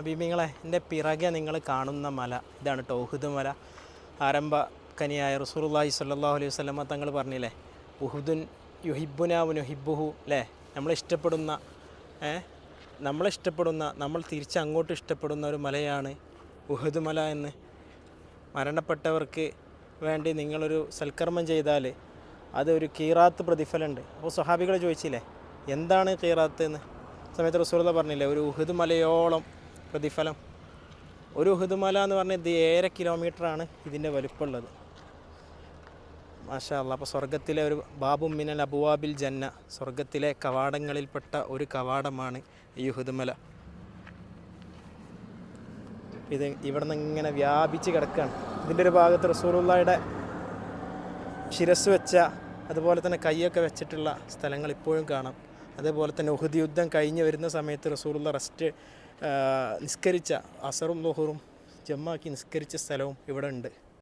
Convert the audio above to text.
ഹബീബിങ്ങളെ എന്റെ പിറകെ നിങ്ങൾ കാണുന്ന മല ഇതാണ് ടോഹുദ് മല. ആരംഭ കനിയായ റസൂലുള്ളാഹി സ്വല്ലല്ലാഹു അലൈഹി വസല്ലമ തങ്ങൾ പറഞ്ഞില്ലേ ഉഹുദുൻ യുഹിബുനാവു നുഹിബുഹു അല്ലേ നമ്മളിഷ്ടപ്പെടുന്ന നമ്മളിഷ്ടപ്പെടുന്ന നമ്മൾ തിരിച്ച് അങ്ങോട്ട് ഇഷ്ടപ്പെടുന്ന ഒരു മലയാണ് ഉഹുദ് മല എന്ന്. മരണപ്പെട്ടവർക്ക് വേണ്ടി നിങ്ങളൊരു സൽക്കർമ്മം ചെയ്താൽ അതൊരു കീറാത്ത് പ്രതിഫലമുണ്ട്. അപ്പോൾ സ്വഹാബികൾ ചോദിച്ചില്ലേ എന്താണ് കീറാത്ത് എന്ന്? സമയത്ത് റസൂർ പറഞ്ഞില്ലേ ഒരു ഉഹുദ് മലയോളം പ്രതിഫലം. ഒരു ഉഹുദ് മല എന്ന് പറഞ്ഞാൽ ഇത് ഏഴര കിലോമീറ്ററാണ് ഇതിന്റെ വലുപ്പമുള്ളത്. മാഷാ അള്ള അപ്പോൾ സ്വർഗത്തിലെ ഒരു ബാബു മിനൽ അബുവാബിൽ ജന്ന സ്വർഗത്തിലെ കവാടങ്ങളിൽപ്പെട്ട ഒരു കവാടമാണ് ഈ ഉഹുദ് മല ഇത് ഇവിടെ നിന്ന് ഇങ്ങനെ വ്യാപിച്ച് കിടക്കുകയാണ് ഇതിന്റെ ഒരു ഭാഗത്ത് റസൂറുള്ളയുടെ ശിരസ് വെച്ച അതുപോലെ തന്നെ കൈയൊക്കെ വെച്ചിട്ടുള്ള സ്ഥലങ്ങൾ ഇപ്പോഴും കാണാം. അതേപോലെ തന്നെ ഉഹുദ് യുദ്ധം കഴിഞ്ഞ് വരുന്ന സമയത്ത് റസൂലുള്ള റെസ്റ്റ് നിസ്കരിച്ച അസറും ലുഹറും ജമ്മാക്കി നിസ്കരിച്ച സ്ഥലവും ഇവിടെ ഉണ്ട്.